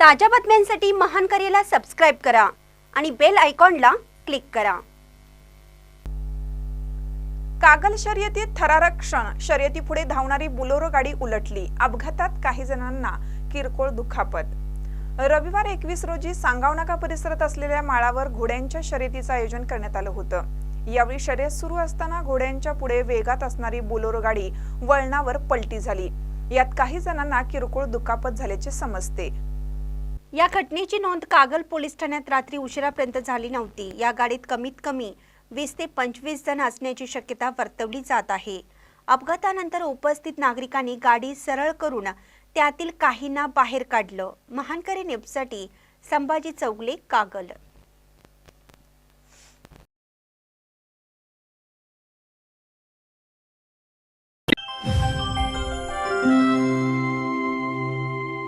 ताज्या बातम्यांसाठी महान करेला सबस्क्राईब करा आणि बेल आयकॉनला क्लिक करा. कागल शर्यतीत थरारक क्षण शर्यतीपुढे धावणारी बुलोरो गाडी उलटली. अपघातात काही जणांना किरकोळ दुखापत. रविवार एकवीस रोजी सांगावनाका परिसरात असलेल्या माळावर घोड्यांच्या शर्यतीचं आयोजन करण्यात आलं होतं. यावेळी शर्यत सुरू असताना घोड्यांच्या पुढे वेगात असणारी बुलोरो गाडी वळणावर पलटी झाली. यात काही जणांना किरकोळ दुखापत झाल्याचे समजते. या घटनेची नोंद कागल पोलीस ठाण्यात रात्री उशिरापर्यंत झाली नव्हती. या गाडीत कमीत कमी वीस ते पंचवीस जण असण्याची शक्यता वर्तवली जात आहे. अपघातानंतर उपस्थित नागरिकांनी गाडी सरळ करून त्यातील काहींना बाहेर काढलं. महानकरी नेपसाठी संभाजी चौगले कागल.